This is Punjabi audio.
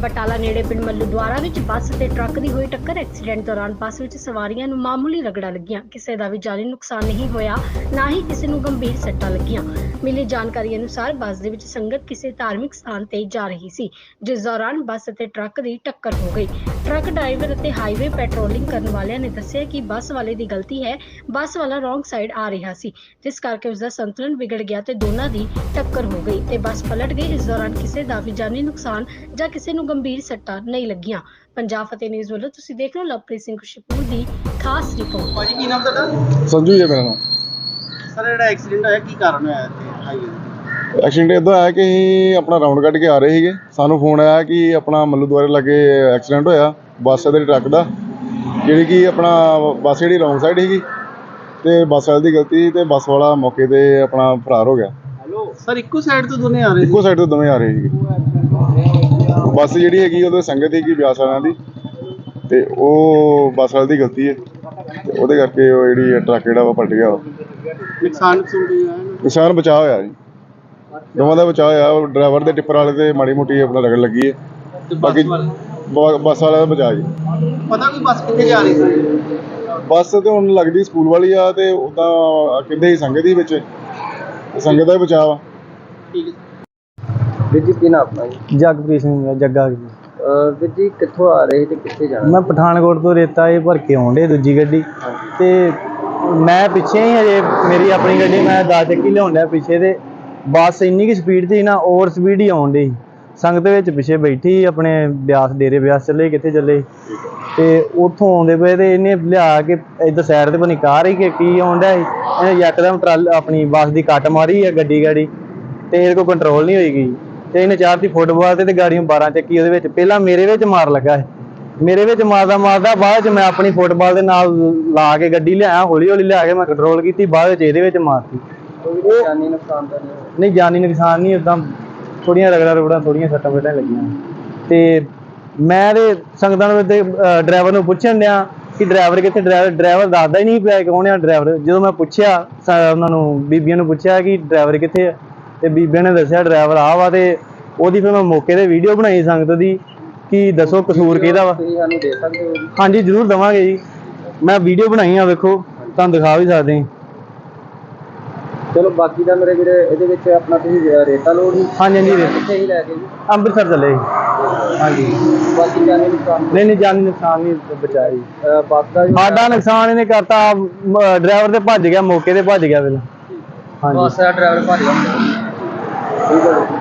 ਬਟਾਲਾ ਨੇੜੇ ਪਿੰਡ ਮੱਲੂ ਦੁਆਰਾ ਵਿੱਚ ਬੱਸ ਤੇ ਟਰੱਕ ਦੀ ਹੋਈ ਟੱਕਰ ਐਕਸੀਡੈਂਟ ਦੌਰਾਨ ਬੱਸ ਵਿੱਚ ਸਵਾਰੀਆਂ ਨੂੰ ਮਾਮੂਲੀ ਰਗੜਾ ਲੱਗੀਆਂ। ਕਿਸੇ ਦਾ ਵੀ ਜਾਨੀ ਨੁਕਸਾਨ ਨਹੀਂ ਹੋਇਆ, ਨਾ ਹੀ ਕਿਸੇ ਨੂੰ ਗੰਭੀਰ ਸੱਟਾਂ ਲੱਗੀਆਂ। ਮਿਲੀ ਜਾਣਕਾਰੀ ਅਨੁਸਾਰ ਬੱਸ ਦੇ ਵਿੱਚ ਸੰਗਤ ਕਿਸੇ ਧਾਰਮਿਕ ਸਥਾਨ ਤੇ ਜਾ ਰਹੀ ਸੀ, ਜਿਸ ਦੌਰਾਨ ਬੱਸ ਅਤੇ ਟਰੱਕ ਦੀ ਟੱਕਰ ਹੋ ਗਈ। ਟਰੱਕ ਡਰਾਈਵਰ ਅਤੇ ਹਾਈਵੇ ਪੈਟਰੋਲਿੰਗ ਕਰਨ ਵਾਲਿਆਂ ਨੇ ਦੱਸਿਆ ਕਿ ਬੱਸ ਵਾਲੇ ਦੀ ਗਲਤੀ ਹੈ, ਬੱਸ ਵਾਲਾ ਰੋਂਗ ਸਾਈਡ ਆ ਰਿਹਾ ਸੀ, ਜਿਸ ਕਰਕੇ ਉਸ ਦਾ ਸੰਤੁਲਨ ਵਿਗੜ ਗਿਆ ਤੇ ਦੋਨਾਂ ਦੀ ਟੱਕਰ ਹੋ ਗਈ ਤੇ ਬੱਸ ਪਲਟ ਗਈ। ਇਸ ਦੌਰਾਨ ਕਿਸੇ ਦਾ ਵੀ ਜਾਨੀ ਨੁਕਸਾਨ ਜਾਂ ਕਿਸੇ ਨੂੰ ਗੰਭੀਰ ਸੱਟਾਂ ਨਹੀਂ ਲੱਗੀਆਂ। ਪੰਜਾਬ ਫਤਿਹ ਨਿਊਜ਼ ਵੱਲੋਂ ਤੁਸੀਂ ਦੇਖ ਰਹੇ ਹੋ ਲਵਪ੍ਰੀਤ ਸਿੰਘ ਖੁਸ਼ਪੂਰ ਦੀ ਖਾਸ ਰਿਪੋਰਟ। ਭਾਜੀ ਕੀ ਨਾਮ ਤੁਹਾਡਾ? ਸੰਜੂ ਜੀ ਹੈ ਮੇਰਾ ਨਾਮ। ਸਰ ਜਿਹੜਾ ਐਕਸੀਡੈਂਟ ਹੋਇਆ ਕੀ ਕਾਰਨ ਹੋਇਆ ਇੱਥੇ? ਹਾਈਵੇ ਤੇ ਐਕਸੀਡੈਂਟ ਇਦਾਂ ਆਇਆ ਕਿ ਅਸੀਂ ਆਪਣਾ ਰਾਉਂਡ ਕੱਢ ਕੇ ਆ ਰਹੇ ਸੀਗੇ। ਸਾਨੂੰ ਫੋਨ ਆਇਆ ਕਿ ਆਪਣਾ ਮੱਲੂ ਦੁਆਰੇ ਲੱਗੇ ਐਕਸੀਡੈਂਟ ਹੋਇਆ ਬੱਸ ਦੇ ਟਰੱਕ ਦਾ। ਜਿਹੜੀ ਕਿ ਆਪਣਾ ਬੱਸ ਜਿਹੜੀ ਰੌਂਗ ਸਾਈਡ ਸੀਗੀ ਤੇ ਬੱਸ ਵਾਲੇ ਦੀ ਗਲਤੀ ਤੇ ਬੱਸ ਵਾਲਾ ਮੌਕੇ ਤੇ ਆਪਣਾ ਫਰਾਰ ਹੋ ਗਿਆ। ਹੈਲੋ? ਸਰ ਇੱਕੋ ਸਾਈਡ ਤੋਂ ਦੋਨੇ ਆ ਰਹੇ ਸੀ? ਇੱਕੋ ਸਾਈਡ ਤੋਂ ਦੋਵੇਂ ਆ ਰਹੇ ਸੀਗੇ। ਬੱਸ ਜਿਹੜੀ ਹੈਗੀ ਉਹਦੇ ਸੰਗਤ ਸੀਗੀ ਬਿਆਸ ਵਾਲਿਆਂ ਦੀ ਤੇ ਉਹ ਬੱਸ ਵਾਲੇ ਦੀ ਗਲਤੀ ਹੈ। ਤੇ ਉਹਦੇ ਕਰਕੇ ਉਹ ਜਿਹੜੀ ਟਰੱਕ ਜਿਹੜਾ ਵਾ ਪਲਟ ਗਿਆ। ਨੁਕਸਾਨ ਨੁਕਸਾਨ ਕੋਈ ਹੋਇਆ ਜੀ। ਦੋਵਾਂ ਦਾ ਬਚਾਅ ਹੋਇਆ ਡਰਾਈਵਰ ਦੇ ਟਿੱਪਰ ਵਾਲੇ ਤੇ ਮਾੜੀ ਮੋਟੀ ਆਪਣਾ ਰਗੜ ਲੱਗੀ ਹੈ। ਬਾਕੀ ਬੱਸ ਵਾਲੇ ਦਾ ਬਚਾਅ ਜੀ। ਪਤਾ ਕੋਈ ਬੱਸ ਕਿੱਥੇ ਜਾ ਰਹੀ ਸੀ? ਬੱਸ ਤੇ ਹੁਣ ਲੱਗਦੀ ਸਕੂਲ ਵਾਲੀ ਆ ਤੇ ਉਦਾਂ ਕਿੰਦੇ ਹੀ ਸੰਗਤ ਹੀ ਵਿੱਚ। ਸੰਗਤ ਦਾ ਬਚਾਅ ਵਾ। ਠੀਕ ਹੈ। ਵੀਰ ਜੀ ਕੀ ਨਾਮ ਆਪਣਾ ਜੀ? ਜਗਪ੍ਰੀਤ ਸਿੰਘ ਜੱਗਾ ਜੀ। ਅਹ ਵੀਰ ਜੀ ਕਿੱਥੋਂ ਆ ਰਹੇ ਤੇ ਕਿੱਥੇ ਜਾਣਾ ਮੈਂ ਪਠਾਨਕੋਟ ਤੋਂ ਰੇਤਾ ਇਹ ਭਰ ਕੇ ਆਉਂਦੇ ਦੂਜੀ ਗੱਡੀ। ਤੇ ਮੈਂ ਪਿੱਛੇ ਹੀ ਹਜੇ ਮੇਰੀ ਆਪਣੀ ਗੱਡੀ ਮੈਂ 10 ਚੱਕੀ ਲਿਆਉਣ ਡਿਆ ਪਿੱਛੇ ਤੇ ਬੱਸ ਇੰਨੀ ਕਿ ਸਪੀਡ ਸੀ ਨਾ ਓਵਰ ਸਪੀਡ ਹੀ ਆਉਣ ਡਈ। ਸੰਗਤ ਵਿੱਚ ਪਿੱਛੇ ਬੈਠੀ ਆਪਣੇ ਬਿਆਸ ਡੇਰੇ ਬਿਆਸ ਚੱਲੇ ਕਿੱਥੇ ਚੱਲੇ। ਤੇ ਉੱਥੋਂ ਆਉਂਦੇ ਪਏ ਤੇ ਇਹਨੇ ਲਿਆ ਕੇ ਇੱਧਰ ਸਾਈਡ ਤੇ ਬਣੀ ਕਾਰ ਹੀ ਕਿ ਕੀ ਆਉਂਦਾ ਇਹਨੇ ਯਕਦਮ ਟਰਾਲ ਆਪਣੀ ਬੱਸ ਦੀ ਕੱਟ ਮਾਰੀ ਆ ਗੱਡੀ ਗਾੜੀ ਤੇ ਇਹਦੇ ਕੋਲ ਕੰਟਰੋਲ ਨਹੀਂ ਹੋਈ ਗਈ। ਤੇ ਇਹਨੇ ਚਾਰਤੀ ਫੁੱਟਬਾਲ ਤੇ ਤੇ ਗਾੜੀਆਂ 12 ਚੱਕੀ ਉਹਦੇ ਵਿੱਚ। ਪਹਿਲਾਂ ਮੇਰੇ ਵਿੱਚ ਮਾਰ ਲੱਗਾ ਸੀ ਮੇਰੇ ਵਿੱਚ ਮਾਰਦਾ ਮਾਰਦਾ ਬਾਅਦ ਚ ਮੈਂ ਆਪਣੀ ਫੁੱਟਬਾਲ ਦੇ ਨਾਲ ਲਾ ਕੇ ਗੱਡੀ ਲਿਆਇਆ ਹੌਲੀ ਹੌਲੀ ਲਿਆ ਕੇ ਮੈਂ ਕੰਟਰੋਲ ਕੀਤੀ ਬਾਅਦ ਵਿੱਚ ਇਹਦੇ ਵਿੱਚ ਮਾਰਤੀ। ਕੋਈ ਜਾਨੀ ਨੁਕਸਾਨ ਤਾਂ ਨਹੀਂ ਜਾਨੀ ਨੁਕਸਾਨ ਨਹੀਂ ਉਦਾਂ ਥੋੜੀਆਂ ਰਗੜਾ ਰਗੜਾ ਥੋੜੀਆਂ ਸੱਟਾਂ ਫੇਟਾਂ ਲੱਗੀਆਂ। ਤੇ ਮੈਂ ਤੇ ਸੰਗਤਾਂ ਨੂੰ ਤੇ ਡਰਾਈਵਰ ਨੂੰ ਪੁੱਛਣ ਡਿਆ ਕਿ ਡਰਾਈਵਰ ਕਿੱਥੇ? ਡਰਾਈਵਰ ਡਰਾਈਵਰ ਦੱਸਦਾ ਹੀ ਨਹੀਂ ਪਿਆ ਕਿ ਕੌਣ ਆ ਡਰਾਈਵਰ ਜਦੋਂ ਮੈਂ ਪੁੱਛਿਆ ਉਹਨਾਂ ਨੂੰ ਬੀਬੀਆਂ ਨੂੰ ਪੁੱਛਿਆ ਕਿ ਡਰਾਈਵਰ ਕਿੱਥੇ ਆ? ਤੇ ਬੀਬੀਆਂ ਨੇ ਦੱਸਿਆ ਡਰਾਈਵਰ ਆ ਵਾ ਤੇ ਉਹਦੀ ਫਿਰ ਮੈਂ ਮੌਕੇ ਤੇ ਵੀਡੀਓ ਬਣਾਈ ਸੰਗਤ ਦੀ ਕਿ ਦੱਸੋ ਕਸੂਰ ਕਿਹਦਾ ਵਾ। ਤੁਸੀਂ ਸਾਨੂੰ ਦੇ ਸਕਦੇ ਹੋ ਜੀ। ਹਾਂਜੀ ਜ਼ਰੂਰ ਦਵਾਂਗੇ ਜੀ। ਮੈਂ ਵੀਡੀਓ ਬਣਾਈ ਆ ਵੇਖੋ ਤੁਹਾਨੂੰ ਦਿਖਾ ਵੀ ਸਕਦੇ ਹਾਂ। ਚਲੋ ਬਾਕੀ ਦਾ ਮੇਰੇ ਵੀਰੇ ਇਹਦੇ ਵਿੱਚ ਆਪਣਾ ਤੁਸੀਂ ਰੇਤਾ ਲੋਡ ਹੀ ਹਾਂਜੀ ਹਾਂਜੀ ਵੀਰੇ। ਕਿੱਥੇ ਹੀ ਲੈ ਕੇ ਜੀ? ਅੰਮ੍ਰਿਤਸਰ ਚੱਲੇ ਜੀ। ਹਾਂਜੀ। ਬਾਕੀ ਜਾਨੀ ਨੁਕਸਾਨ ਨਹੀਂ ਨਹੀਂ ਜਾਨੀ ਨੁਕਸਾਨ ਨਹੀਂ ਬਚਾਇਆ ਜੀ। ਅਹ ਬੱਸ ਦਾ ਜੀ ਸਾਡਾ ਨੁਕਸਾਨ ਇਹਨੇ ਕਰਤਾ ਡਰਾਈਵਰ ਤੇ ਭੱਜ ਗਿਆ ਮੌਕੇ ਤੇ ਭੱਜ ਗਿਆ ਪਹਿਲਾਂ। ਹਾਂਜੀ ਬੱਸ ਦਾ ਡਰਾਈਵਰ ਭਾਰੀ ਹੁੰਦਾ ਠੀਕ ਹੈ ਜੀ